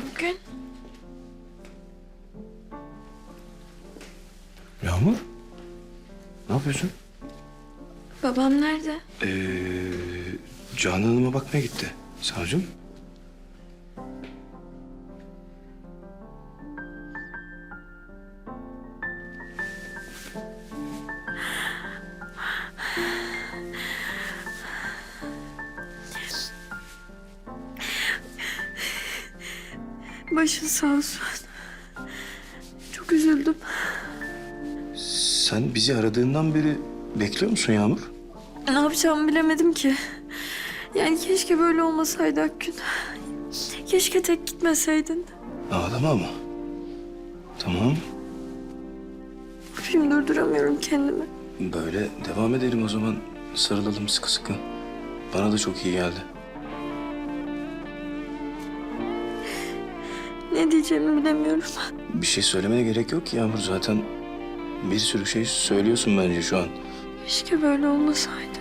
Akgün. Yağmur? Ne yapıyorsun? Babam nerede? Ee, Canan Hanım'a bakmaya gitti. Savcım. Başın sağ olsun. Çok üzüldüm. Sen bizi aradığından beri bekliyor musun Yağmur? Ne yapacağımı bilemedim ki. Yani keşke böyle olmasaydı Akgün. Keşke tek gitmeseydin. Ağlama ama. Tamam. Film durduramıyorum kendimi. Böyle devam edelim o zaman. Sarılalım sıkı sıkı. Bana da çok iyi geldi. Ne diyeceğimi bilemiyorum. Bir şey söylemene gerek yok ki Yağmur. Zaten bir sürü şey söylüyorsun bence şu an. Keşke böyle olmasaydı.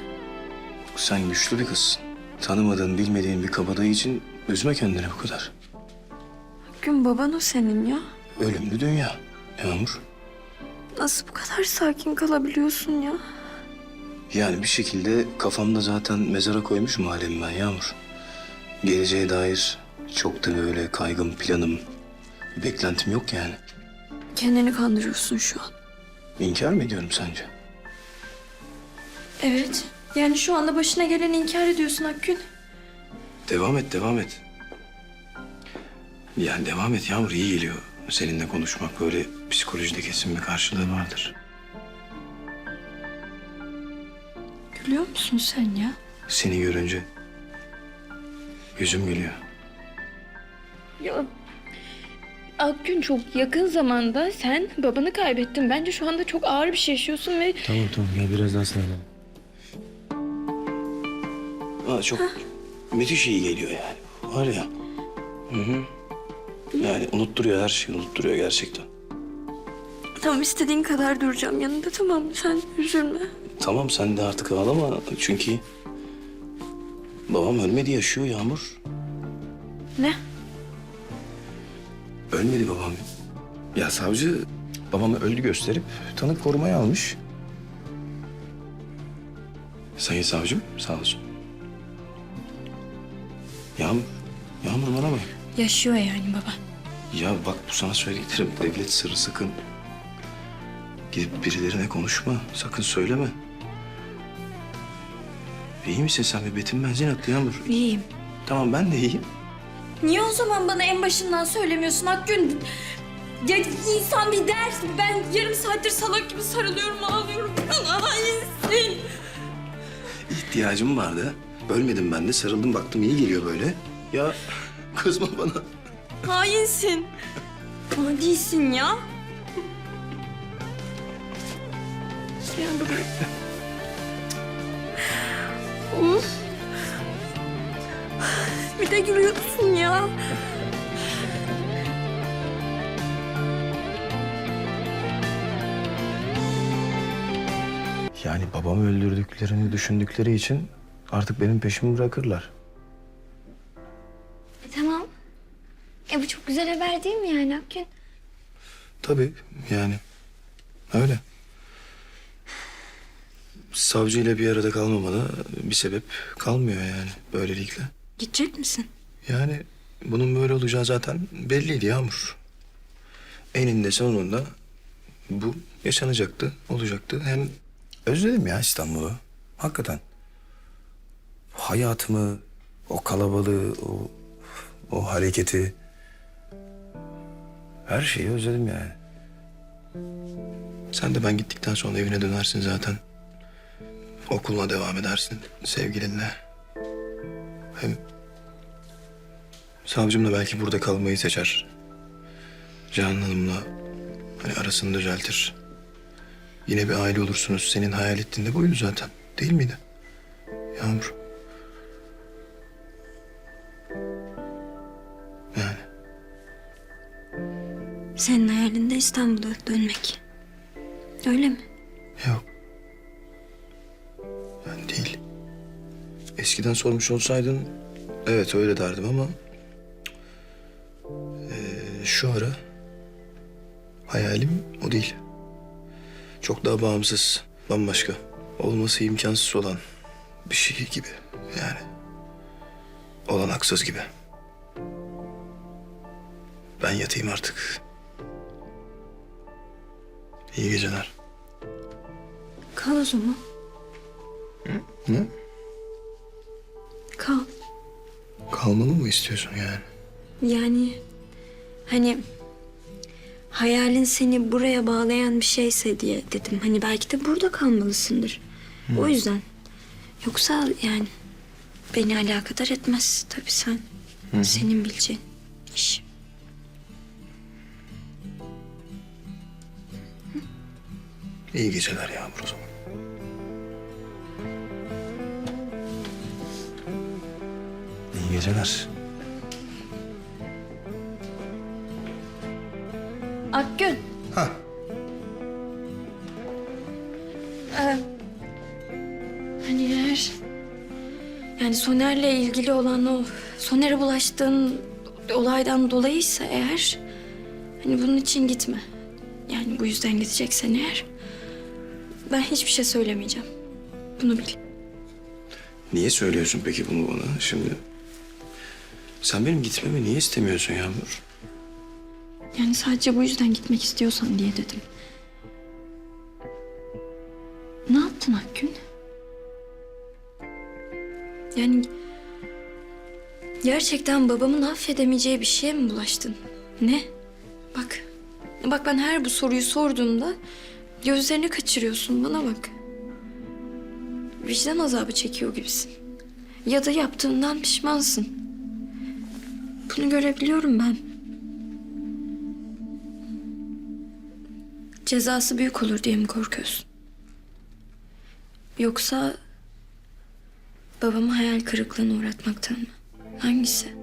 Sen güçlü bir kızsın. Tanımadığın, bilmediğin bir kabadayı için üzme kendini bu kadar. Akgün baban o senin ya. Ölümlü dünya. Yağmur. Nasıl bu kadar sakin kalabiliyorsun ya? Yani bir şekilde kafamda zaten mezara koymuşum halimi ben Yağmur. Geleceğe dair çok da böyle kaygım, planım, bir beklentim yok yani. Kendini kandırıyorsun şu an. İnkar mı ediyorum sence? Evet. Yani şu anda başına geleni inkar ediyorsun Akgün. Devam et, devam et. Yani devam et Yağmur, iyi geliyor. Seninle konuşmak böyle psikolojide kesin bir karşılığı vardır. Gülüyor musun sen ya? Seni görünce yüzüm gülüyor. Ya Akgün çok yakın zamanda sen babanı kaybettin. Bence şu anda çok ağır bir şey yaşıyorsun ve Tamam tamam gel biraz daha sarılalım. Aa, çok müthiş iyi geliyor yani. Var ya. Hı hı. Yani unutturuyor her şeyi, unutturuyor gerçekten. Tamam istediğin kadar duracağım yanında tamam mı? Sen üzülme. Tamam sen de artık ağlama çünkü babam ölmedi yaşıyor Yağmur. Ne? Ölmedi babam. Ya savcı babamı öldü gösterip tanık korumaya almış. Sayın savcım sağ olsun. Yağmur, Yağmur bana bak. Yaşıyor yani baba. Ya bak bu sana söylediklerim devlet sırrı sakın. Gidip birilerine konuşma. Sakın söyleme. İyi misin sen? Bir betin benzin attı Yağmur. İyiyim. Tamam ben de iyiyim. Niye o zaman bana en başından söylemiyorsun Akgün? Ya insan bir der. Ben yarım saattir salak gibi sarılıyorum, ağlıyorum. Hainsin. İhtiyacım vardı. Ölmedim ben de. Sarıldım baktım iyi geliyor böyle. Ya kızma bana. Hainsin. Adisin ya. Gel buraya. Of. Bir de gülüyorsun ya. Yani babamı öldürdüklerini düşündükleri için artık benim peşimi bırakırlar. E, tamam. E bu çok güzel haber değil mi yani Akgün? Tabii yani öyle. Savcıyla bir arada kalmamana bir sebep kalmıyor yani böylelikle. Gidecek misin? Yani bunun böyle olacağı zaten belliydi Yağmur. Eninde sonunda bu yaşanacaktı, olacaktı. Hem özledim ya İstanbul'u. Hakikaten. Hayatımı, o kalabalığı, o, o hareketi. Her şeyi özledim yani. Sen de ben gittikten sonra evine dönersin zaten. Okuluna devam edersin sevgilinle. Hem Savcım da belki burada kalmayı seçer. Canan Hanım'la hani arasını düzeltir. Yine bir aile olursunuz. Senin hayal ettiğin de buydu zaten. Değil miydi? Yağmur. Yani Senin hayalinde İstanbul'a dönmek. Öyle mi? yok. Eskiden sormuş olsaydın evet öyle derdim ama şu ara hayalim o değil. Çok daha bağımsız, bambaşka. Olması imkansız olan bir şey gibi yani. Olanaksız gibi. Ben yatayım artık. İyi geceler. Kal o zaman. Ne? Kal. Kalmamı mı istiyorsun yani? Yani hani hayalin seni buraya bağlayan bir şeyse diye dedim. Hani belki de burada kalmalısındır. O yüzden. Yoksa yani beni alakadar etmez tabii sen. Senin bileceğin iş. İyi geceler Yağmur o zaman. İyi geceler. Akgün. Ha. Ee, hani eğer yani Soner'le ilgili olan o Soner'e bulaştığın olaydan dolayıysa eğer hani bunun için gitme. Yani bu yüzden gideceksen eğer ben hiçbir şey söylemeyeceğim. Bunu bil. Niye söylüyorsun peki bunu bana şimdi? Sen benim gitmemi niye istemiyorsun Yağmur? Yani sadece bu yüzden gitmek istiyorsan diye dedim. Ne yaptın Akgün? Yani gerçekten babamın affedemeyeceği bir şeye mi bulaştın? Ne? Bak. Bak ben her bu soruyu sorduğumda gözlerini kaçırıyorsun bana bak. Vicdan azabı çekiyor gibisin. Ya da yaptığından pişmansın. Bunu görebiliyorum ben. Cezası büyük olur diye mi korkuyorsun? Yoksa babamı hayal kırıklığına uğratmaktan mı? Hangisi?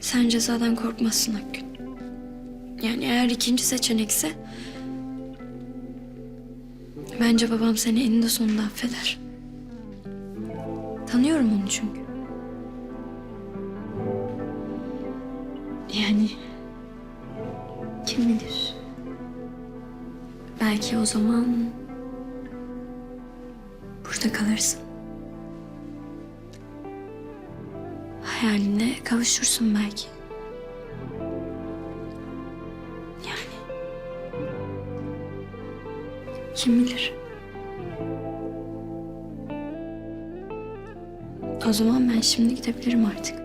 Sen cezadan korkmazsın Akgün. Yani eğer ikinci seçenekse... Bence babam seni eninde sonunda affeder. Tanıyorum onu çünkü. Yani kim bilir? Belki o zaman burada kalırsın. Hayaline kavuşursun belki. Yani kim bilir? O zaman ben şimdi gidebilirim artık.